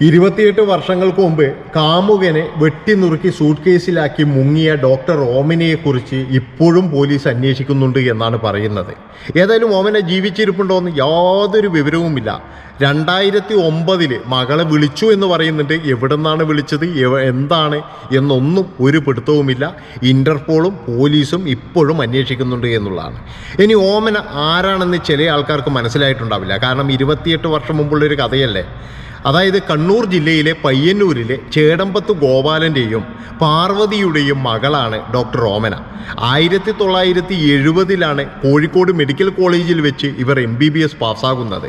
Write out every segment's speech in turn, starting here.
ഇരുപത്തിയെട്ട് വർഷങ്ങൾക്ക് മുമ്പ് കാമുകനെ വെട്ടിനുറുക്കി സൂട്ട് കേസിലാക്കി മുങ്ങിയ ഡോക്ടർ ഓമനയെ കുറിച്ച് ഇപ്പോഴും പോലീസ് അന്വേഷിക്കുന്നുണ്ട് എന്നാണ് പറയുന്നത്. ഏതായാലും ഓമനെ ജീവിച്ചിരിപ്പുണ്ടോ എന്ന് യാതൊരു വിവരവുമില്ല. രണ്ടായിരത്തി ഒമ്പതിൽ മകളെ വിളിച്ചു എന്ന് പറയുന്നുണ്ട്. എവിടെ നിന്നാണ് വിളിച്ചത് എന്താണ്? എന്നൊന്നും ഒരു പിടുത്തവുമില്ല. ഇന്റർപോളും പോലീസും ഇപ്പോഴും അന്വേഷിക്കുന്നുണ്ട് എന്നുള്ളതാണ്. ഇനി ഓമന ആരാണെന്ന് ചില ആൾക്കാർക്ക് മനസ്സിലായിട്ടുണ്ടാവില്ല. കാരണം ഇരുപത്തിയെട്ട് വർഷം മുമ്പുള്ളൊരു കഥയല്ലേ? അതായത് കണ്ണൂർ ജില്ലയിലെ പയ്യന്നൂരിലെ ചേടമ്പത്ത് ഗോപാലന്റെയും പാർവതിയുടെയും മകളാണ് ഡോക്ടർ ഓമന. ആയിരത്തി തൊള്ളായിരത്തി എഴുപതിലാണ് കോഴിക്കോട് മെഡിക്കൽ കോളേജിൽ വെച്ച് ഇവർ എം ബി ബി എസ് പാസ്സാകുന്നത്.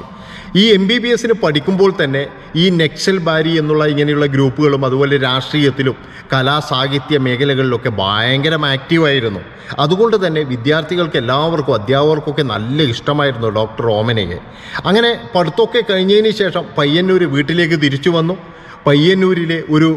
ഈ എം ബി ബി എസിന് പഠിക്കുമ്പോൾ തന്നെ ഈ നെക്സൽ ബാരി എന്നുള്ള ഇങ്ങനെയുള്ള ഗ്രൂപ്പുകളും അതുപോലെ രാഷ്ട്രീയത്തിലും കലാ സാഹിത്യ മേഖലകളിലൊക്കെ ഭയങ്കരം ആക്റ്റീവായിരുന്നു. അതുകൊണ്ട് തന്നെ വിദ്യാർത്ഥികൾക്ക് എല്ലാവർക്കും അധ്യാപകർക്കൊക്കെ നല്ല ഇഷ്ടമായിരുന്നു ഡോക്ടർ ഓമനയെ. അങ്ങനെ പഠിത്തമൊക്കെ കഴിഞ്ഞതിന് ശേഷം പയ്യന്നൂർ വീട്ടിലേക്ക് തിരിച്ചു വന്നു. പയ്യന്നൂരിലെ ഒരു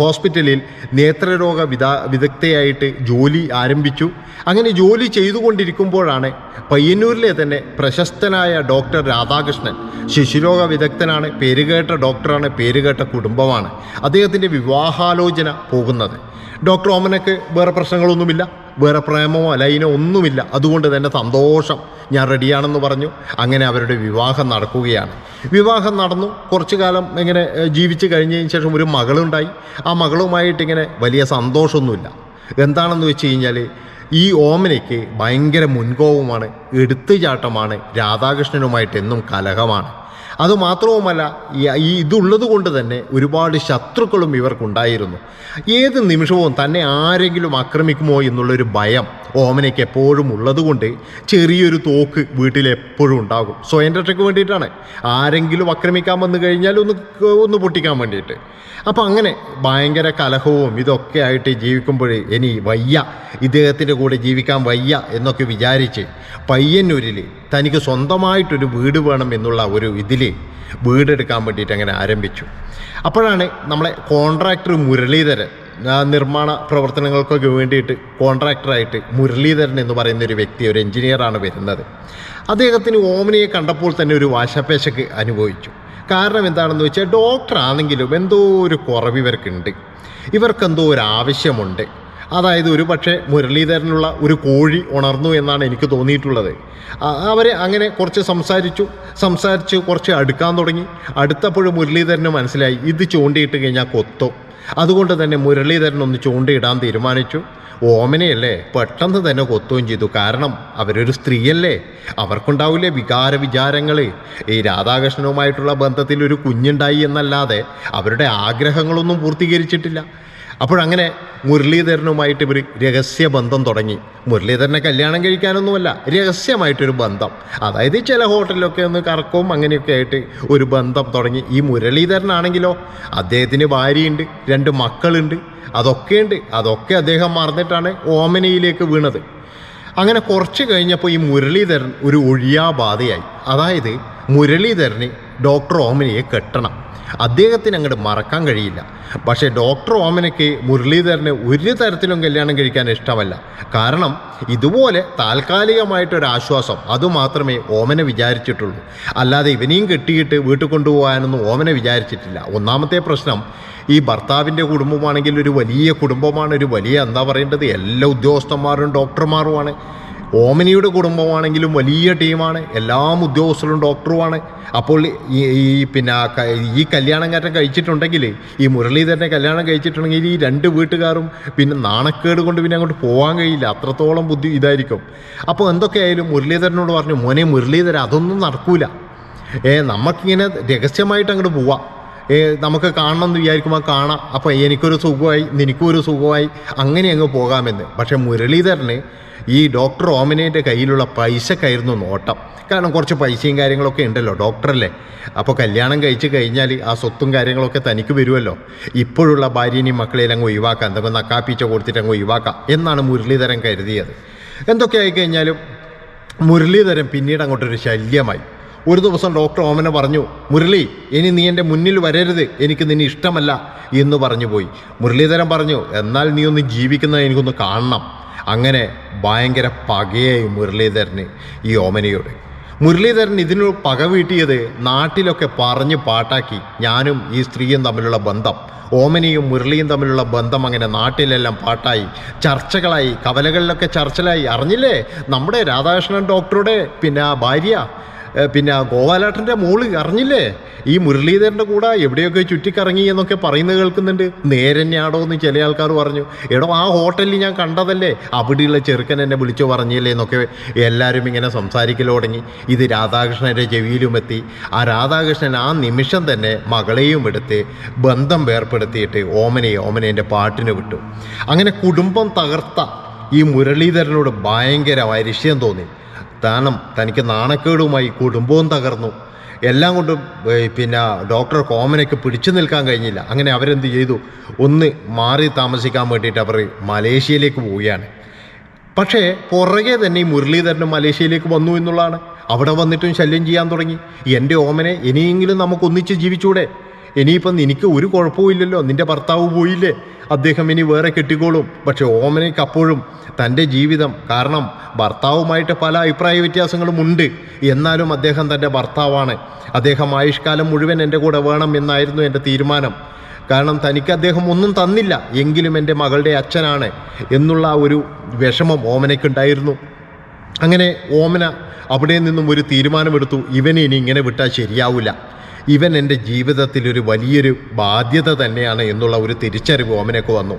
ഹോസ്പിറ്റലിൽ നേത്രരോഗ വിദ വിദഗ്ധയായിട്ട് ജോലി ആരംഭിച്ചു. അങ്ങനെ ജോലി ചെയ്തുകൊണ്ടിരിക്കുമ്പോഴാണ് പയ്യന്നൂരിലെ തന്നെ പ്രശസ്തനായ ഡോക്ടർ രാധാകൃഷ്ണൻ. ശിശുരോഗ വിദഗ്ധനാണ് പേരുകേട്ട ഡോക്ടറാണ് പേരുകേട്ട കുടുംബമാണ് അദ്ദേഹത്തിന്റെ വിവാഹാലോചന പോകുന്നത്. ഡോക്ടർ ഓമനക്ക് വേറെ പ്രശ്നങ്ങളൊന്നുമില്ല. വേറെ പ്രേമമോ ലൈനോ ഒന്നുമില്ല. അതുകൊണ്ട് തന്നെ സന്തോഷം. ഞാൻ റെഡിയാണെന്ന് പറഞ്ഞു. അങ്ങനെ അവരുടെ വിവാഹം നടക്കുകയാണ്. വിവാഹം നടന്നു. കുറച്ചു കാലം ഇങ്ങനെ ജീവിച്ച് കഴിഞ്ഞതിന് ശേഷം ഒരു മകളുണ്ടായി. ആ മകളുമായിട്ട് ഇങ്ങനെ വലിയ സന്തോഷമൊന്നുമില്ല. എന്താണെന്ന് വെച്ച് കഴിഞ്ഞാൽ ഈ ഓമനയ്ക്ക് ഭയങ്കര മുൻകോപമാണ് എടുത്തുചാട്ടമാണ് രാധാകൃഷ്ണനുമായിട്ട് എന്നും കലഹമാണ്. അതുമാത്രവുമല്ല ഈ ഇതുള്ളത് കൊണ്ട് തന്നെ ഒരുപാട് ശത്രുക്കളും ഇവർക്കുണ്ടായിരുന്നു. ഏത് നിമിഷവും തന്നെ ആരെങ്കിലും ആക്രമിക്കുമോ എന്നുള്ളൊരു ഭയം ഓമനയ്ക്ക് എപ്പോഴും ഉള്ളതുകൊണ്ട് ചെറിയൊരു തോക്ക് വീട്ടിൽ എപ്പോഴും ഉണ്ടാകും. സ്വയം രക്ഷയ്ക്ക് വേണ്ടിയിട്ടാണ്. ആരെങ്കിലും ആക്രമിക്കാൻ വന്നു കഴിഞ്ഞാൽ ഒന്ന് ഒന്ന് പൊട്ടിക്കാൻ വേണ്ടിയിട്ട്. അപ്പോൾ അങ്ങനെ ഭയങ്കര കലഹവും ഇതൊക്കെ ആയിട്ട് ജീവിക്കുമ്പോൾ ഇനി വയ്യ. ഇദ്ദേഹത്തിന്റെ കൂടെ ജീവിക്കാൻ വയ്യ എന്നൊക്കെ വിചാരിച്ച് പയ്യന്നൂരിൽ തനിക്ക് സ്വന്തമായിട്ടൊരു വീട് വേണം എന്നുള്ള ഒരു ഇതിൽ വീടെടുക്കാൻ വേണ്ടിയിട്ട് അങ്ങനെ ആരംഭിച്ചു. അപ്പോഴാണ് നമ്മളെ കോൺട്രാക്ടർ മുരളീധരൻ നിർമ്മാണ പ്രവർത്തനങ്ങൾക്കൊക്കെ വേണ്ടിയിട്ട് കോൺട്രാക്ടറായിട്ട് മുരളീധരൻ എന്ന് പറയുന്ന ഒരു വ്യക്തി ഒരു എഞ്ചിനീയറാണ് വരുന്നത്. അദ്ദേഹത്തിന് ഓമനിയെ കണ്ടപ്പോൾ തന്നെ ഒരു വാശപ്പേശക്ക് അനുഭവിച്ചു. കാരണം എന്താണെന്ന് വെച്ചാൽ ഡോക്ടർ ആണെങ്കിലും എന്തോ ഒരു കുറവ് ഇവർക്കുണ്ട്. ഇവർക്കെന്തോ ഒരു ആവശ്യമുണ്ട്. അതായത് ഒരു പക്ഷേ മുരളീധരനുള്ള ഒരു കോഴി ഉണർന്നു എന്നാണ് എനിക്ക് തോന്നിയിട്ടുള്ളത്. അവർ അങ്ങനെ കുറച്ച് സംസാരിച്ചു. സംസാരിച്ച് കുറച്ച് അടുക്കാൻ തുടങ്ങി. അടുത്തപ്പോഴും മുരളീധരന് മനസ്സിലായി ഇത് ചൂണ്ടിയിട്ട് കഴിഞ്ഞാൽ കൊത്തും. അതുകൊണ്ട് തന്നെ മുരളീധരൻ ഒന്ന് ചൂണ്ടയിടാൻ തീരുമാനിച്ചു. ഓമനയല്ലേ പെട്ടെന്ന് തന്നെ കൊത്തുകയും ചെയ്തു. കാരണം അവരൊരു സ്ത്രീയല്ലേ. അവർക്കുണ്ടാവില്ലേ വികാര വിചാരങ്ങൾ ഈ രാധാകൃഷ്ണനുമായിട്ടുള്ള ബന്ധത്തിൽ ഒരു കുഞ്ഞുണ്ടായി എന്നല്ലാതെ അവരുടെ ആഗ്രഹങ്ങളൊന്നും പൂർത്തീകരിച്ചിട്ടില്ല. അപ്പോഴങ്ങനെ മുരളീധരനുമായിട്ട് ഇവർ രഹസ്യ ബന്ധം തുടങ്ങി. മുരളീധരനെ കല്യാണം കഴിക്കാനൊന്നുമല്ല രഹസ്യമായിട്ടൊരു ബന്ധം. അതായത് ചില ഹോട്ടലിലൊക്കെ ഒന്ന് കറക്കവും അങ്ങനെയൊക്കെ ആയിട്ട് ഒരു ബന്ധം തുടങ്ങി. ഈ മുരളീധരനാണെങ്കിലോ അദ്ദേഹത്തിന് ഭാര്യയുണ്ട് രണ്ട് മക്കളുണ്ട് അതൊക്കെയുണ്ട്. അതൊക്കെ അദ്ദേഹം മറന്നിട്ടാണ് ഓമനയിലേക്ക് വീണത്. അങ്ങനെ കുറച്ച് കഴിഞ്ഞപ്പോൾ ഈ മുരളീധരൻ ഒരു ഒഴിയാബാധയായി. അതായത് മുരളീധരന് ഡോക്ടർ ഓമനയെ കെട്ടണം. അദ്ദേഹത്തിന് അങ്ങോട്ട് മറക്കാൻ കഴിയില്ല. പക്ഷേ ഡോക്ടർ ഓമനയ്ക്ക് മുരളീധരന് ഒരു തരത്തിലും കല്യാണം കഴിക്കാൻ ഇഷ്ടമല്ല. കാരണം ഇതുപോലെ താൽക്കാലികമായിട്ടൊരു ആശ്വാസം അതുമാത്രമേ ഓമന വിചാരിച്ചിട്ടുള്ളൂ. അല്ലാതെ ഇവനെയും കെട്ടിയിട്ട് വീട്ടിൽ കൊണ്ടുപോകാനൊന്നും ഓമന വിചാരിച്ചിട്ടില്ല. ഒന്നാമത്തെ പ്രശ്നം ഈ ഭർത്താവിന്റെ കുടുംബമാണെങ്കിൽ ഒരു വലിയ കുടുംബമാണ് ഒരു വലിയ എന്താ പറയേണ്ടത്? എല്ലാ ഉദ്യോഗസ്ഥന്മാരും ഡോക്ടർമാരുമാണ്. ഓമനിയുടെ കുടുംബമാണെങ്കിലും വലിയ ടീമാണ്. എല്ലാം ഉദ്യോഗസ്ഥരും ഡോക്ടറുമാണ്. അപ്പോൾ ഈ പിന്നെ ഈ കല്യാണം കാറ്റം കഴിച്ചിട്ടുണ്ടെങ്കിൽ ഈ മുരളീധരനെ കല്യാണം കഴിച്ചിട്ടുണ്ടെങ്കിൽ ഈ രണ്ട് വീട്ടുകാരും പിന്നെ നാണക്കേട് കൊണ്ട് പിന്നെ അങ്ങോട്ട് പോകാൻ കഴിയില്ല. അത്രത്തോളം ബുദ്ധി ഇതായിരിക്കും. അപ്പോൾ എന്തൊക്കെയായാലും മുരളീധരനോട് പറഞ്ഞു മോനെ മുരളീധരൻ അതൊന്നും നടക്കൂല. ഏ നമുക്കിങ്ങനെ രഹസ്യമായിട്ട് അങ്ങോട്ട് പോവാം. നമുക്ക് കാണണം എന്ന് വിചാരിക്കുമ്പോൾ കാണാം. അപ്പോൾ എനിക്കൊരു സുഖമായി നിനക്കൊരു സുഖമായി അങ്ങനെ അങ്ങ് പോകാമെന്ന്. പക്ഷേ മുരളീധരന് ഈ ഡോക്ടർ ഓമിനേന്റെ കയ്യിലുള്ള പൈസക്കായിരുന്നു നോട്ടം. കാരണം കുറച്ച് പൈസയും കാര്യങ്ങളൊക്കെ ഉണ്ടല്ലോ ഡോക്ടറല്ലേ അപ്പോൾ കല്യാണം കഴിച്ച് കഴിഞ്ഞാൽ ആ സ്വത്തും കാര്യങ്ങളൊക്കെ തനിക്ക് വരുമല്ലോ. ഇപ്പോഴുള്ള ഭാര്യനെയും മക്കളെയും അങ്ങ് ഒഴിവാക്കാം. എന്തെങ്കിലും നക്കാപ്പീച്ച കൊടുത്തിട്ട് അങ്ങ് ഒഴിവാക്കാം എന്നാണ് മുരളീധരൻ കരുതിയത്. എന്തൊക്കെ ആയിക്കഴിഞ്ഞാലും മുരളീധരൻ പിന്നീട് അങ്ങോട്ടൊരു ശല്യമായി. ഒരു ദിവസം ഡോക്ടർ ഓമന പറഞ്ഞു മുരളി ഇനി നീ എന്റെ മുന്നിൽ വരരുത്. എനിക്ക് നിന്നെ ഇഷ്ടമല്ല എന്ന് പറഞ്ഞു പോയി. മുരളീധരൻ പറഞ്ഞു എന്നാൽ നീ ഒന്ന് ജീവിക്കുന്നത് എനിക്കൊന്ന് കാണണം. അങ്ങനെ ഭയങ്കര പകയായി മുരളീധരന് ഈ ഓമനയോട്. മുരളീധരൻ ഇതിനു പക വീട്ടിയത് നാട്ടിലൊക്കെ പറഞ്ഞ് പാട്ടാക്കി ഞാനും ഈ സ്ത്രീയും തമ്മിലുള്ള ബന്ധം ഓമനിയും മുരളിയും തമ്മിലുള്ള ബന്ധം അങ്ങനെ നാട്ടിലെല്ലാം പാട്ടായി ചർച്ചകളായി കവലകളിലൊക്കെ ചർച്ചലായി അറിഞ്ഞില്ലേ? നമ്മുടെ രാധാകൃഷ്ണൻ ഡോക്ടറുടെ പിന്നെ ആ ഭാര്യ പിന്നെ ഗോപാലേട്ടന്റെ മോൾ അറിഞ്ഞില്ലേ? ഈ മുരളീധരന്റെ കൂടെ എവിടെയൊക്കെ ചുറ്റിക്കറങ്ങി എന്നൊക്കെ പറയുന്നത് കേൾക്കുന്നുണ്ട്. നേരെന്നെയാടോ എന്ന് ചില ആൾക്കാർ പറഞ്ഞു. എടോ ആ ഹോട്ടലിൽ ഞാൻ കണ്ടതല്ലേ? അവിടെയുള്ള ചെറുക്കൻ എന്നെ വിളിച്ചു പറഞ്ഞില്ലേ എന്നൊക്കെ എല്ലാവരും ഇങ്ങനെ സംസാരിക്കൽ തുടങ്ങി. ഇത് രാധാകൃഷ്ണന്റെ ചെവിയിലും എത്തി. ആ രാധാകൃഷ്ണൻ ആ നിമിഷം തന്നെ മകളെയും എടുത്ത് ബന്ധം വേർപ്പെടുത്തിയിട്ട് ഓമനയെ ഓമനേന്റെ പാട്ടിന് വിട്ടു. അങ്ങനെ കുടുംബം തകർത്ത ഈ മുരളീധരനോട് ഭയങ്കര വരിഷ്യം തോന്നി. കാരണം തനിക്ക് നാണക്കേടുമായി കുടുംബവും തകർന്നു. എല്ലാം കൊണ്ടും പിന്നെ ഡോക്ടർ കോമനൊക്കെ പിടിച്ചു നിൽക്കാൻ കഴിഞ്ഞില്ല. അങ്ങനെ അവരെന്ത് ചെയ്തു? ഒന്ന് മാറി താമസിക്കാൻ വേണ്ടിയിട്ട് അവർ മലേഷ്യയിലേക്ക് പോവുകയാണ്. പക്ഷേ പുറകെ തന്നെ ഈ മുരളീധരനും മലേഷ്യയിലേക്ക് വന്നു എന്നുള്ളതാണ്. അവിടെ വന്നിട്ടും ശല്യം ചെയ്യാൻ തുടങ്ങി. എന്റെ ഓമനെ ഇനിയെങ്കിലും നമുക്ക് ഒന്നിച്ച് ജീവിച്ചൂടെ? ഇനിയിപ്പം എനിക്ക് ഒരു കുഴപ്പമില്ലല്ലോ നിന്റെ ഭർത്താവ് പോയില്ലേ. അദ്ദേഹം ഇനി വേറെ കെട്ടിക്കോളും. പക്ഷെ ഓമനയ്ക്ക് അപ്പോഴും തന്റെ ജീവിതം കാരണം ഭർത്താവുമായിട്ട് പല അഭിപ്രായ വ്യത്യാസങ്ങളും ഉണ്ട്. എന്നാലും അദ്ദേഹം തന്റെ ഭർത്താവാണ്. അദ്ദേഹം ആയുഷ്കാലം മുഴുവൻ എന്റെ കൂടെ വേണം എന്നായിരുന്നു എന്റെ തീരുമാനം. കാരണം തനിക്ക് അദ്ദേഹം ഒന്നും തന്നില്ല. എങ്കിലും എന്റെ മകളുടെ അച്ഛനാണ് എന്നുള്ള ഒരു വിഷമം ഓമനയ്ക്കുണ്ടായിരുന്നു. അങ്ങനെ ഓമന അവിടെ നിന്നും ഒരു തീരുമാനമെടുത്തു. ഇവനെ ഇനി ഇങ്ങനെ വിട്ടാൽ ശരിയാവില്ല ഇവൻ എന്റെ ജീവിതത്തിൽ ഒരു വലിയൊരു ബാധ്യത തന്നെയാണ് എന്നുള്ള ഒരു തിരിച്ചറിവ് ഓമനയ്ക്ക് വന്നു.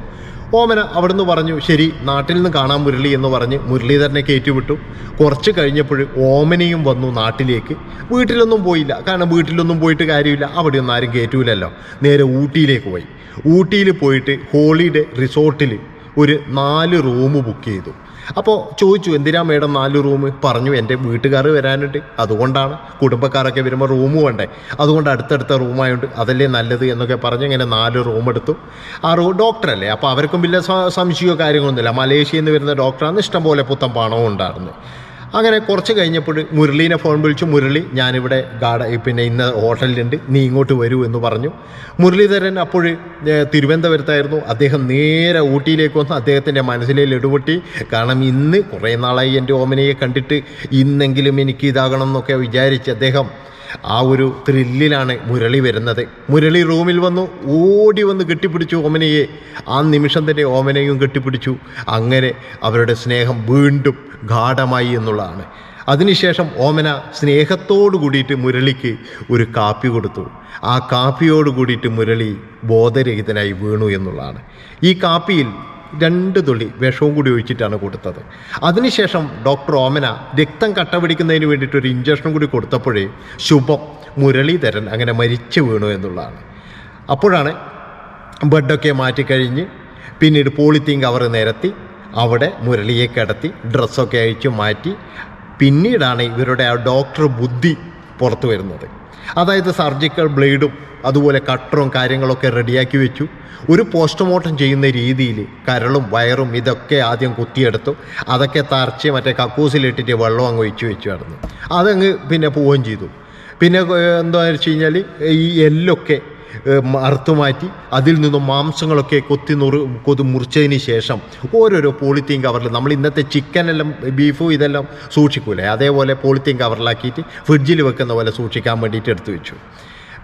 ഓമന അവിടുന്ന് പറഞ്ഞു ശരി നാട്ടിൽ നിന്ന് കാണാൻ മുരളി എന്ന് പറഞ്ഞ് മുരളീധരനെ കയറ്റിവിട്ടു. കുറച്ച് കഴിഞ്ഞപ്പോൾ ഓമനയും വന്നു നാട്ടിലേക്ക്. വീട്ടിലൊന്നും പോയില്ല. കാരണം വീട്ടിലൊന്നും പോയിട്ട് കാര്യമില്ല. അവിടെ ഒന്നും ആരും കയറ്റൂലല്ലോ. നേരെ ഊട്ടിയിലേക്ക് പോയി. ഊട്ടിയിൽ പോയിട്ട് ഹോളിഡേ റിസോർട്ടിൽ ഒരു നാല് റൂം ബുക്ക് ചെയ്തു. അപ്പോൾ ചോദിച്ചു എന്തിനാ മേഡം നാല് റൂം പറഞ്ഞു എന്റെ വീട്ടുകാർ വരാനുണ്ട് അതുകൊണ്ടാണ് കുടുംബക്കാരൊക്കെ വരുമ്പോൾ റൂം വേണ്ടേ? അതുകൊണ്ട് അടുത്തടുത്ത റൂമായോണ്ട് അതല്ലേ നല്ലത് എന്നൊക്കെ പറഞ്ഞ് ഇങ്ങനെ നാല് റൂം എടുത്തു. ആ റൂ ഡോക്ടറല്ലേ? അപ്പോൾ അവർക്കും വലിയ സംശയമോ കാര്യങ്ങളൊന്നുമില്ല. മലേഷ്യയിൽ നിന്ന് വരുന്ന ഡോക്ടറാണ് ഇഷ്ടംപോലെ പുത്തം പണവും ഉണ്ടായിരുന്നു അങ്ങനെ കുറച്ച് കഴിഞ്ഞപ്പോൾ മുരളീനെ ഫോൺ വിളിച്ചു. മുരളി ഞാനിവിടെ ഗാഡ പിന്നെ ഇന്ന് ഹോട്ടലിലുണ്ട്. നീ ഇങ്ങോട്ട് വരൂ എന്ന് പറഞ്ഞു. മുരളീധരൻ അപ്പോൾ തിരുവനന്തപുരത്തായിരുന്നു. അദ്ദേഹം നേരെ ഊട്ടിയിലേക്ക് വന്ന്. അദ്ദേഹത്തിന്റെ മനസ്സിലെ ലടുപൊട്ടി കാരണം ഇന്ന് കുറേ നാളായി എന്റെ ഓമനയെ കണ്ടിട്ട് ഇന്നെങ്കിലും എനിക്ക് ഇതാകണം എന്നൊക്കെ വിചാരിച്ച് അദ്ദേഹം ആ ഒരു ത്രില്ലിലാണ് മുരളി വരുന്നത്. മുരളി റൂമിൽ വന്നു ഓടി വന്ന് കെട്ടിപ്പിടിച്ചു ഓമനയെ. ആ നിമിഷം തന്നെ ഓമനയും കെട്ടിപ്പിടിച്ചു. അങ്ങനെ അവരുടെ സ്നേഹം വീണ്ടും ഗാഠമായി എന്നുള്ളതാണ്. അതിനുശേഷം ഓമന സ്നേഹത്തോടു കൂടിയിട്ട് മുരളിക്ക് ഒരു കാപ്പി കൊടുത്തു. ആ കാപ്പിയോട് കൂടിയിട്ട് മുരളി ബോധരഹിതനായി വീണു എന്നുള്ളതാണ്. ഈ കാപ്പിയിൽ രണ്ട് തുള്ളി വിഷവും കൂടി ഒഴിച്ചിട്ടാണ് കൊടുത്തത്. അതിനുശേഷം ഡോക്ടർ ഓമന രക്തം കട്ടപിടിക്കുന്നതിന് വേണ്ടിയിട്ട് ഒരു ഇഞ്ചക്ഷൻ കൂടി കൊടുത്തപ്പോഴേ ശുഭം മുരളീധരൻ അങ്ങനെ മരിച്ചു വീണു എന്നുള്ളതാണ്. അപ്പോഴാണ് ബെഡൊക്കെ മാറ്റിക്കഴിഞ്ഞ് പിന്നീട് പോളിത്തീൻ കവർ നിരത്തി അവിടെ മുരളിയെ കിടത്തി ഡ്രസ്സൊക്കെ അഴിച്ചു മാറ്റി. പിന്നീടാണ് ഇവരുടെ ആ ഡോക്ടർ ബുദ്ധി പുറത്തു വരുന്നത്. അതായത് സർജിക്കൽ ബ്ലേഡും അതുപോലെ കട്ടറും കാര്യങ്ങളൊക്കെ റെഡിയാക്കി വെച്ചു. ഒരു പോസ്റ്റ്മോർട്ടം ചെയ്യുന്ന രീതിയിൽ കരളും വയറും ഇതൊക്കെ ആദ്യം കുത്തിയെടുത്തു. അതൊക്കെ തറച്ച് മറ്റേ കക്കൂസിലിട്ടിട്ട് വെള്ളം അങ്ങ് ഒഴിച്ചു വെച്ചു കിടന്നു അതങ്ങ് പിന്നെ പോവുകയും ചെയ്തു. പിന്നെ എന്താ വെച്ച് കഴിഞ്ഞാൽ ഈ എല്ലൊക്കെ ഏഹ്, അറുത്തു മാറ്റി അതിൽ നിന്നും മാംസങ്ങളൊക്കെ കൊത്തി നുറു കൊതു മുറിച്ചതിന് ശേഷം ഓരോരോ പോളിത്തീൻ കവറിൽ നമ്മൾ ഇന്നത്തെ ചിക്കനെല്ലാം ബീഫും ഇതെല്ലാം സൂക്ഷിക്കൂലേ? അതേപോലെ പോളിത്തീൻ കവറിലാക്കിയിട്ട് ഫ്രിഡ്ജിൽ വെക്കുന്ന പോലെ സൂക്ഷിക്കാൻ വേണ്ടിയിട്ട് എടുത്തു വെച്ചു.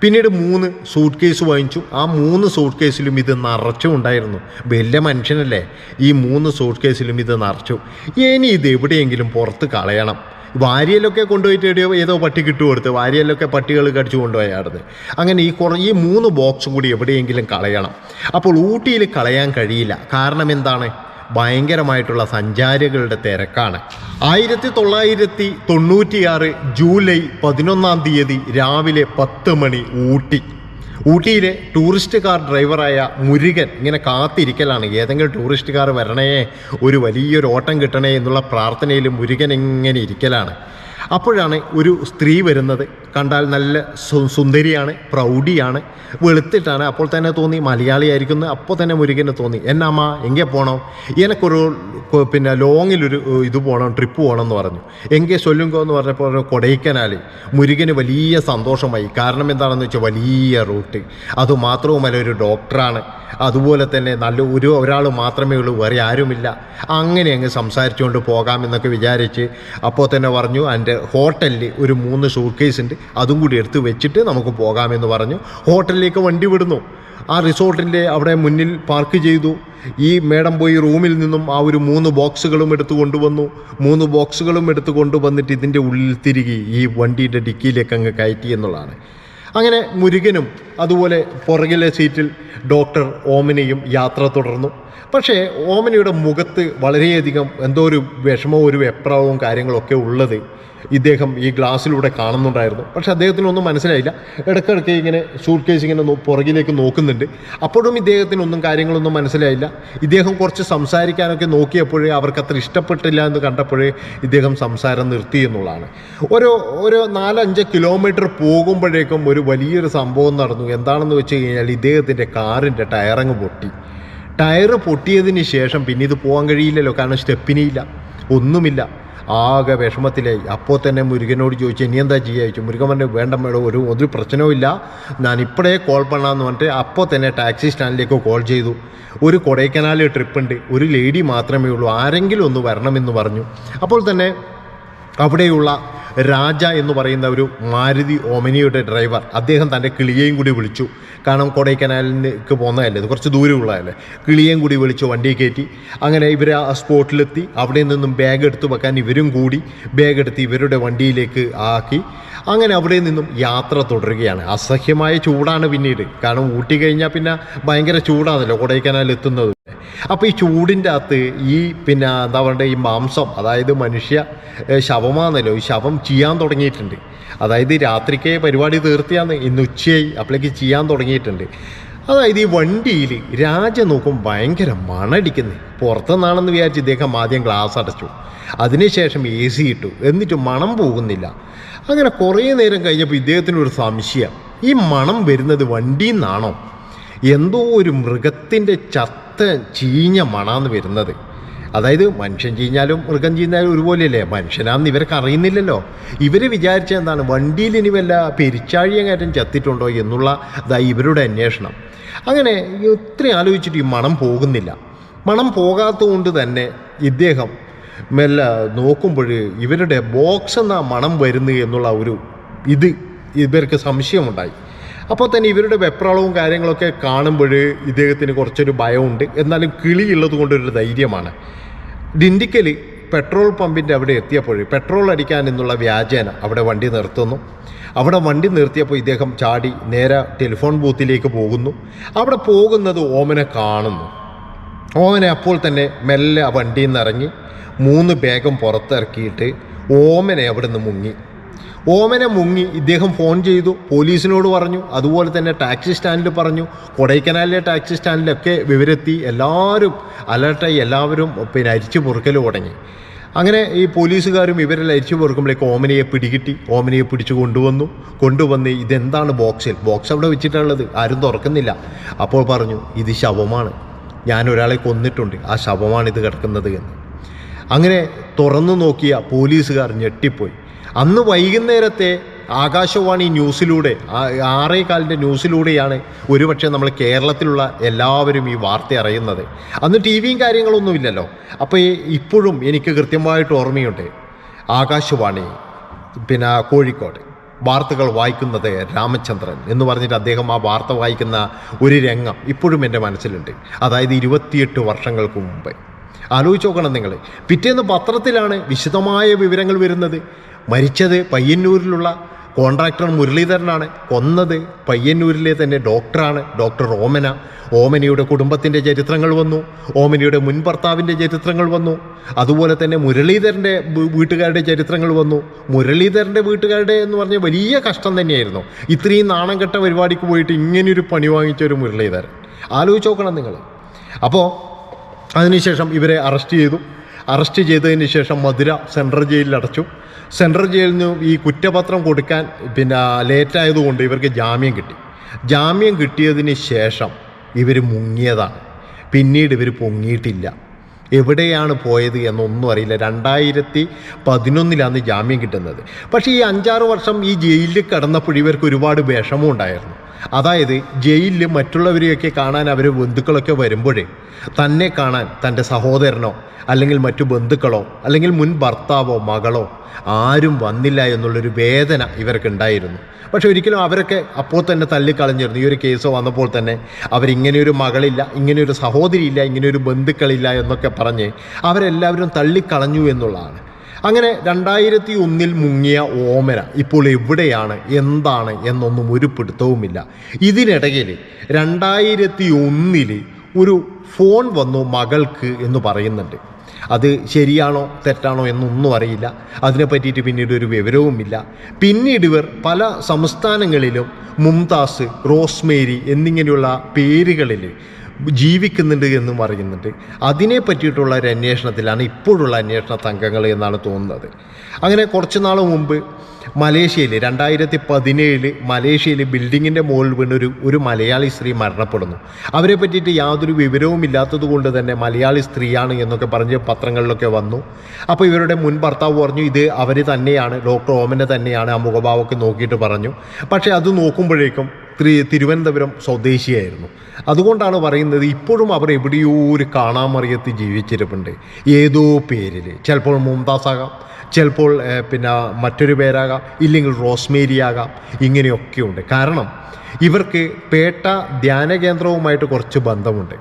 പിന്നീട് മൂന്ന് സൂട്ട് കേസ് വാങ്ങിച്ചു. ആ മൂന്ന് സൂട്ട് കേസിലും ഇത് നിറച്ചും ഉണ്ടായിരുന്നു. വലിയ മനുഷ്യനല്ലേ? ഈ മൂന്ന് സൂട്ട് കേസിലും ഇത് നിറച്ചു. ഇനി ഇത് എവിടെയെങ്കിലും പുറത്ത് കളയണം. വാരിയലൊക്കെ കൊണ്ടുപോയിട്ട് എവിടെയോ ഏതോ പട്ടി കിട്ടു കൊടുത്ത് വാരിയലൊക്കെ പട്ടികൾ കടിച്ചു കൊണ്ടുപോയായിരുന്നു. അങ്ങനെ ഈ കുറേ ഈ മൂന്ന് ബോക്സും കൂടി എവിടെയെങ്കിലും കളയണം. അപ്പോൾ ഊട്ടിയിൽ കളയാൻ കഴിയില്ല. കാരണം എന്താണ്? ഭയങ്കരമായിട്ടുള്ള സഞ്ചാരികളുടെ തിരക്കാണ്. ആയിരത്തി തൊള്ളായിരത്തി തൊണ്ണൂറ്റിയാറ് ജൂലൈ പതിനൊന്നാം തീയതി രാവിലെ പത്ത് മണി ഊട്ടി. ഊട്ടിയിലെ ടൂറിസ്റ്റ് കാർ ഡ്രൈവറായ മുരുകൻ ഇങ്ങനെ കാത്തിരിക്കലാണ്. ഏതെങ്കിലും ടൂറിസ്റ്റ് കാർ വരണേ ഒരു വലിയൊരു ഓട്ടം കിട്ടണേ എന്നുള്ള പ്രാർത്ഥനയിൽ മുരുകൻ ഇങ്ങനെ ഇരിക്കലാണ്. അപ്പോഴാണ് ഒരു സ്ത്രീ വരുന്നത്. കണ്ടാൽ നല്ല സുന്ദരിയാണ് പ്രൗഢിയാണ്. വെളുത്തിട്ടാണ്. അപ്പോൾ തന്നെ തോന്നി മലയാളിയായിരിക്കുന്നു. അപ്പോൾ തന്നെ മുരുകന് തോന്നി എന്നമ്മ എங்கே പോകണം എനിക്കൊരു പിന്നെ ലോങ്ങിലൊരു ഇത് പോകണം ട്രിപ്പ് പോകണം എന്ന് പറഞ്ഞു. എങ്കെ ചൊല്ലുങ്കോ എന്ന് പറഞ്ഞപ്പോൾ കൊടൈക്കനാൽ മുരുകന് വലിയ സന്തോഷമായി. കാരണം എന്താണെന്ന് വെച്ചാൽ വലിയ റൂട്ട്. അതുമാത്രവുമല്ല ഒരു ഡോക്ടറാണ്. അതുപോലെ തന്നെ നല്ല ഒരു ഒരാൾ മാത്രമേ ഉള്ളൂ വേറെ ആരുമില്ല. അങ്ങനെ അങ്ങ് സംസാരിച്ചുകൊണ്ട് പോകാമെന്നൊക്കെ വിചാരിച്ച് അപ്പോൾ തന്നെ പറഞ്ഞു എന്റെ ഹോട്ടലിൽ ഒരു മൂന്ന് ഷൂട്ട് കേസ് ഉണ്ട്. അതും കൂടി എടുത്ത് വെച്ചിട്ട് നമുക്ക് പോകാമെന്ന് പറഞ്ഞു. ഹോട്ടലിലേക്ക് വണ്ടി വിടുന്നു. ആ റിസോർട്ടിന്റെ അവിടെ മുന്നിൽ പാർക്ക് ചെയ്തു. ഈ മേഡം പോയി റൂമിൽ നിന്നും ആ ഒരു മൂന്ന് ബോക്സുകളും എടുത്തു കൊണ്ടുവന്നു. മൂന്ന് ബോക്സുകളും എടുത്തു കൊണ്ടുവന്നിട്ട് ഇതിന്റെ ഉള്ളിൽ തിരികെ ഈ വണ്ടിയുടെ ഡിക്കിയിലേക്ക് അങ്ങ് കയറ്റി എന്നുള്ളതാണ്. അങ്ങനെ മുരുകനും അതുപോലെ പുറകിലെ സീറ്റിൽ ഡോക്ടർ ഓമിനിയും യാത്ര തുടർന്നു. പക്ഷേ ഓമനയുടെ മുഖത്ത് വളരെയധികം എന്തോ ഒരു വിഷമവും ഒരു വെപ്രാളവും കാര്യങ്ങളൊക്കെ ഉള്ളത് ഇദ്ദേഹം ഈ ഗ്ലാസ്സിലൂടെ കാണുന്നുണ്ടായിരുന്നു. പക്ഷേ അദ്ദേഹത്തിനൊന്നും മനസ്സിലായില്ല. ഇടയ്ക്കിടയ്ക്ക് ഇങ്ങനെ സൂട്ട് കേസ് ഇങ്ങനെ പുറകിലേക്ക് നോക്കുന്നുണ്ട്. അപ്പോഴും ഇദ്ദേഹത്തിനൊന്നും കാര്യങ്ങളൊന്നും മനസ്സിലായില്ല. ഇദ്ദേഹം കുറച്ച് സംസാരിക്കാനൊക്കെ നോക്കിയപ്പോഴേ അവർക്ക് അത്ര ഇഷ്ടപ്പെട്ടില്ല എന്ന് കണ്ടപ്പോഴേ ഇദ്ദേഹം സംസാരം നിർത്തി എന്നുള്ളതാണ്. ഓരോ ഒരു നാലഞ്ച് കിലോമീറ്റർ പോകുമ്പോഴേക്കും ഒരു വലിയൊരു സംഭവം നടന്നു. എന്താണെന്ന് വെച്ച് കഴിഞ്ഞാൽ ഇദ്ദേഹത്തിന്റെ കാറിന്റെ ടയറങ്ങ് പൊട്ടി. ടയറ് പൊട്ടിയതിന് ശേഷം പിന്നെ ഇത് പോകാൻ കഴിയില്ലല്ലോ കാരണം സ്റ്റെപ്പിനിയില്ല ഒന്നുമില്ല. ആകെ വിഷമത്തിലായി. അപ്പോൾ തന്നെ മുരുകനോട് ചോദിച്ചു ഇനി എന്താ ചെയ്യുക ചോദിച്ചു. മുരുകൻ പറഞ്ഞു വേണ്ട മേഡം ഒരു ഒരു പ്രശ്നവുമില്ല ഞാൻ ഇപ്പോഴേ കോൾ പണാന്ന് പറഞ്ഞിട്ട് അപ്പോൾ തന്നെ ടാക്സി സ്റ്റാൻഡിലേക്ക് കോൾ ചെയ്തു. ഒരു കൊടൈക്കനാൽ ട്രിപ്പ് ഉണ്ട്. ഒരു ലേഡി മാത്രമേ ഉള്ളൂ. ആരെങ്കിലും ഒന്ന് വരണമെന്ന് പറഞ്ഞു. അപ്പോൾ തന്നെ അവിടെയുള്ള രാജ എന്ന് പറയുന്ന ഒരു മാരുതി ഓമനിയുടെ ഡ്രൈവർ അദ്ദേഹം തന്റെ കിളിയേയും കൂടി വിളിച്ചു. കാരണം കൊടൈക്കനാലിലേക്ക് പോകുന്നതല്ലേ ഇത് കുറച്ച് ദൂരമുള്ളതല്ലേ കിളിയേയും കൂടി വിളിച്ചു വണ്ടി കയറ്റി. അങ്ങനെ ഇവർ ആ സ്പോട്ടിലെത്തി. അവിടെ നിന്നും ബാഗ് എടുത്തു വെക്കാൻ ഇവരും കൂടി ബാഗ് എടുത്ത് ഇവരുടെ വണ്ടിയിലേക്ക് ആക്കി. അങ്ങനെ അവിടെ നിന്നും യാത്ര തുടരുകയാണ്. അസഹ്യമായ ചൂടാണ് പിന്നീട്. കാരണം ഊട്ടി കഴിഞ്ഞാൽ പിന്നെ ഭയങ്കര ചൂടാണല്ലോ കൊടൈക്കനാലിൽ എത്തുന്നത് അപ്പോൾ ഈ ചൂടിന്റെ അകത്ത് ഈ പിന്നെ എന്താ പറയുക ഈ മാംസം അതായത് മനുഷ്യ ശവമാണല്ലോ ഈ ശവം ചെയ്യാൻ തുടങ്ങിയിട്ടുണ്ട്. അതായത് രാത്രിക്ക് പരിപാടി തീർത്തിയാന്ന് ഇന്ന് ഉച്ചയായി അപ്പോഴേക്ക് ചെയ്യാൻ തുടങ്ങിയിട്ടുണ്ട്. അതായത് ഈ വണ്ടിയിൽ രാജ നോക്കും ഭയങ്കര മണടിക്കുന്നത് പുറത്തുനിന്നാണെന്ന് വിചാരിച്ച് ഇദ്ദേഹം ആദ്യം ഗ്ലാസ് അടച്ചു. അതിനുശേഷം എ സി ഇട്ടു. എന്നിട്ട് മണം പോകുന്നില്ല. അങ്ങനെ കുറേ നേരം കഴിഞ്ഞപ്പോൾ ഇദ്ദേഹത്തിനൊരു സംശയം. ഈ മണം വരുന്നത് വണ്ടിയിൽ നിന്നാണോ എന്തോ ഒരു മൃഗത്തിന്റെ ചത്ത ചീഞ്ഞ മണാന്ന് വരുന്നത്. അതായത് മനുഷ്യൻ ചീഞ്ഞാലും മൃഗം ചീഞ്ഞാലും ഒരുപോലെയല്ലേ? മനുഷ്യനാന്ന് ഇവർക്ക് അറിയുന്നില്ലല്ലോ. ഇവർ വിചാരിച്ച എന്താണ്? വണ്ടിയിൽ ഇനി വല്ല പെരിച്ചാഴിയങ്ങാറ്റം ചത്തിട്ടുണ്ടോ എന്നുള്ള ഇതായി ഇവരുടെ അന്വേഷണം. അങ്ങനെ ഒത്തിരി ആലോചിച്ചിട്ട് ഈ മണം പോകുന്നില്ല. മണം പോകാത്തതുകൊണ്ട് തന്നെ ഇദ്ദേഹം മെല്ല നോക്കുമ്പോൾ ഇവരുടെ ബോക്സ് എന്ന മണം വരുന്നു എന്നുള്ള ഒരു ഇത് ഇവർക്ക് സംശയമുണ്ടായി. അപ്പോൾ തന്നെ ഇവരുടെ വെപ്രാളവും കാര്യങ്ങളൊക്കെ കാണുമ്പോൾ ഇദ്ദേഹത്തിന് കുറച്ചൊരു ഭയമുണ്ട്. എന്നാലും കിളിയുള്ളത് കൊണ്ടൊരു ധൈര്യമാണ്. ഡിൻഡിക്കൽ പെട്രോൾ പമ്പിന്റെ അവിടെ എത്തിയപ്പോൾ പെട്രോൾ അടിക്കാൻ എന്നുള്ള വ്യാജേന അവിടെ വണ്ടി നിർത്തുന്നു. അവിടെ വണ്ടി നിർത്തിയപ്പോൾ ഇദ്ദേഹം ചാടി നേരെ ടെലിഫോൺ ബൂത്തിലേക്ക് പോകുന്നു. അവിടെ പോകുന്നത് ഓമനെ കാണുന്നു. ഓമനെ അപ്പോൾ തന്നെ മെല്ലെ ആ വണ്ടിയിൽ നിന്ന് ഇറങ്ങി മൂന്ന് ബാഗും പുറത്തിറക്കിയിട്ട് ഓമനെ അവിടെ നിന്ന് മുങ്ങി. ഓമനെ മുങ്ങി ഇദ്ദേഹം ഫോൺ ചെയ്തു പോലീസിനോട് പറഞ്ഞു അതുപോലെ തന്നെ ടാക്സി സ്റ്റാൻഡിൽ പറഞ്ഞു കൊടൈക്കനാലിലെ ടാക്സി സ്റ്റാൻഡിലൊക്കെ വിവരെത്തി എല്ലാവരും അലർട്ടായി എല്ലാവരും പിന്നെ അരിച്ചു പൊറുക്കൽ തുടങ്ങി. അങ്ങനെ ഈ പോലീസുകാരും ഇവരെല്ലാം അരിച്ചു പൊറുക്കുമ്പോഴേക്ക് ഓമനയെ പിടികിട്ടി ഓമനയെ പിടിച്ചു കൊണ്ടുവന്നു കൊണ്ടുവന്ന് ഇതെന്താണ് ബോക്സിൽ ബോക്സ് അവിടെ വെച്ചിട്ടുള്ളത് ആരും തുറക്കുന്നില്ല. അപ്പോൾ പറഞ്ഞു ഇത് ശവമാണ് ഞാൻ ഒരാളെ കൊന്നിട്ടുണ്ട് ആ ശവമാണ് ഇത് കിടക്കുന്നത് എന്ന്. അങ്ങനെ തുറന്നു നോക്കിയ പോലീസുകാർ ഞെട്ടിപ്പോയി. അന്ന് വൈകുന്നേരത്തെ ആകാശവാണി ന്യൂസിലൂടെ ആ- ആറേ കാലിന്റെ ന്യൂസിലൂടെയാണ് ഒരുപക്ഷെ നമ്മൾ കേരളത്തിലുള്ള എല്ലാവരും ഈ വാർത്ത അറിയുന്നത്. അന്ന് ടി വിയും കാര്യങ്ങളൊന്നുമില്ലല്ലോ അപ്പോൾ ഇപ്പോഴും എനിക്ക് കൃത്യമായിട്ട് ഓർമ്മയുണ്ട്. ആകാശവാണി പിന്നെ കോഴിക്കോട് വാർത്തകൾ വായിക്കുന്നത് രാമചന്ദ്രൻ എന്ന് പറഞ്ഞിട്ട് അദ്ദേഹം ആ വാർത്ത വായിക്കുന്ന ഒരു രംഗം ഇപ്പോഴും എന്റെ മനസ്സിലുണ്ട്. അതായത് ഇരുപത്തിയെട്ട് വർഷങ്ങൾക്ക് മുമ്പ്. ആലോചിച്ച് നോക്കണം നിങ്ങൾ പിറ്റേന്ന് പത്രത്തിലാണ് വിശദമായ വിവരങ്ങൾ വരുന്നത്. മരിച്ചത് പയ്യന്നൂരിലുള്ള കോൺട്രാക്ടർ മുരളീധരനാണ്. കൊന്നത് പയ്യന്നൂരിലെ തന്നെ ഡോക്ടറാണ് ഡോക്ടർ ഓമന. ഓമനയുടെ കുടുംബത്തിന്റെ ചരിത്രങ്ങൾ വന്നു. ഓമനയുടെ മുൻ ഭർത്താവിന്റെ ചരിത്രങ്ങൾ വന്നു. അതുപോലെ തന്നെ മുരളീധരന്റെ വീട്ടുകാരുടെ ചരിത്രങ്ങൾ വന്നു. മുരളീധരന്റെ വീട്ടുകാരുടെ എന്ന് പറഞ്ഞ വലിയ കഷ്ടം തന്നെയായിരുന്നു. ഇത്രയും നാണം കെട്ട പരിപാടിക്ക് പോയിട്ട് ഇങ്ങനെയൊരു പണി വാങ്ങിച്ച ഒരു മുരളീധരൻ. ആലോചിച്ച് നോക്കണം നിങ്ങൾ അപ്പോൾ അതിനുശേഷം ഇവരെ അറസ്റ്റ് ചെയ്തു. അറസ്റ്റ് ചെയ്തതിന് ശേഷം മധുര സെൻട്രൽ ജയിലിൽ അടച്ചു. സെൻട്രൽ ജയിലിൽ നിന്ന് ഈ കുറ്റപത്രം കൊടുക്കാൻ പിന്നെ ലേറ്റായതുകൊണ്ട് ഇവർക്ക് ജാമ്യം കിട്ടി. ജാമ്യം കിട്ടിയതിന് ശേഷം ഇവർ മുങ്ങിയതാണ്. പിന്നീട് ഇവർ പൊങ്ങിയിട്ടില്ല. എവിടെയാണ് പോയത് എന്നൊന്നും അറിയില്ല. രണ്ടായിരത്തി പതിനൊന്നിലാണ് ജാമ്യം കിട്ടുന്നത്. പക്ഷേ ഈ അഞ്ചാറ് വർഷം ഈ ജയിലിൽ കിടന്നപ്പോൾ ഇവർക്ക് ഒരുപാട് വിഷമം ഉണ്ടായിരുന്നു. അതായത് ജയിലിൽ മറ്റുള്ളവരെയൊക്കെ കാണാൻ അവർ ബന്ധുക്കളൊക്കെ വരുമ്പോഴേ തന്നെ കാണാൻ തന്റെ സഹോദരനോ അല്ലെങ്കിൽ മറ്റു ബന്ധുക്കളോ അല്ലെങ്കിൽ മുൻ ഭർത്താവോ മകളോ ആരും വന്നില്ല എന്നുള്ളൊരു വേദന ഇവർക്കുണ്ടായിരുന്നു. പക്ഷെ ഒരിക്കലും അവരൊക്കെ അപ്പോൾ തന്നെ തള്ളിക്കളഞ്ഞിരുന്നു. ഈ ഒരു കേസ് വന്നപ്പോൾ തന്നെ അവരിങ്ങനെയൊരു മകളില്ല ഇങ്ങനെയൊരു സഹോദരിയില്ല ഇങ്ങനെയൊരു ബന്ധുക്കളില്ല എന്നൊക്കെ പറഞ്ഞ് അവരെല്ലാവരും തള്ളിക്കളഞ്ഞു എന്നുള്ളതാണ്. അങ്ങനെ രണ്ടായിരത്തി ഒന്നിൽ മുങ്ങിയ ഓമന ഇപ്പോൾ എവിടെയാണ് എന്താണ് എന്നൊന്നും ഒരു പിടുത്തവുമില്ല. ഇതിനിടയിൽ രണ്ടായിരത്തി ഒന്നിൽ ഒരു ഫോൺ വന്നു മകൾക്ക് എന്ന് പറയുന്നുണ്ട്. അത് ശരിയാണോ തെറ്റാണോ എന്നൊന്നും അറിയില്ല. അതിനെ പറ്റിയിട്ട് പിന്നീട് ഒരു വിവരവുമില്ല. പിന്നീട് ഇവർ പല സംസ്ഥാനങ്ങളിലും മുംതാസ് റോസ്മേരി എന്നിങ്ങനെയുള്ള പേരുകളിൽ ജീവിക്കുന്നുണ്ട് എന്നും പറയുന്നുണ്ട്. അതിനെ പറ്റിയിട്ടുള്ള ഒരു അന്വേഷണത്തിലാണ് ഇപ്പോഴുള്ള അന്വേഷണ സംഘങ്ങൾ എന്നാണ് തോന്നുന്നത്. അങ്ങനെ കുറച്ച് നാൾ മുമ്പ് മലേഷ്യയിൽ രണ്ടായിരത്തി പതിനേഴിൽ മലേഷ്യയിൽ ബിൽഡിങ്ങിന്റെ മുകളിൽ വീണൊരു ഒരു മലയാളി സ്ത്രീ മരണപ്പെടുന്നു. അവരെ പറ്റിയിട്ട് യാതൊരു വിവരവും ഇല്ലാത്തത് കൊണ്ട് തന്നെ മലയാളി സ്ത്രീയാണ് എന്നൊക്കെ പറഞ്ഞ് പത്രങ്ങളിലൊക്കെ വന്നു. അപ്പോൾ ഇവരുടെ മുൻ ഭർത്താവ് പറഞ്ഞു ഇത് അവർ തന്നെയാണ് ഡോക്ടർ ഓമനെ തന്നെയാണ് ആ മുഖഭാവമൊക്കെ നോക്കിയിട്ട് പറഞ്ഞു. പക്ഷേ അത് നോക്കുമ്പോഴേക്കും തിരുവനന്തപുരം സ്വദേശിയായിരുന്നു. അതുകൊണ്ടാണ് പറയുന്നത് ഇപ്പോഴും അവർ എവിടെയോ ഒരു കാണാമറിയത്ത് ജീവിച്ചിരിപ്പുണ്ട്. ഏതോ പേരിൽ ചിലപ്പോൾ മുംതാസ് ആകാം ചിലപ്പോൾ പിന്നെ മറ്റൊരു പേരാകാം ഇല്ലെങ്കിൽ റോസ്മേരി ആകാം ഇങ്ങനെയൊക്കെയുണ്ട്. കാരണം ഇവർക്ക് പേട്ട ധ്യാന കേന്ദ്രവുമായിട്ട് കുറച്ച് ബന്ധമുണ്ട്.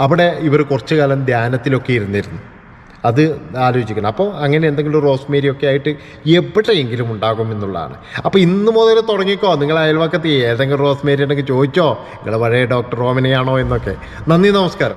അവിടെ ഇവർ കുറച്ചു കാലം ധ്യാനത്തിലൊക്കെ ഇരുന്നിരുന്നു. അത് ആലോചിക്കണം. അപ്പോൾ അങ്ങനെ എന്തെങ്കിലും റോസ്മേരി ഒക്കെ ആയിട്ട് എവിടെയെങ്കിലും ഉണ്ടാകും എന്നുള്ളതാണ്. അപ്പോൾ ഇന്ന് മുതൽ തുടങ്ങിക്കോ. നിങ്ങൾ അയൽവക്കത്ത് ഏതെങ്കിലും റോസ്മേരി ഉണ്ടെങ്കിൽ ചോദിച്ചോ. നിങ്ങൾ പഴയ ഡോക്ടർ റോമനയാണോ എന്നൊക്കെ. നന്ദി നമസ്കാരം.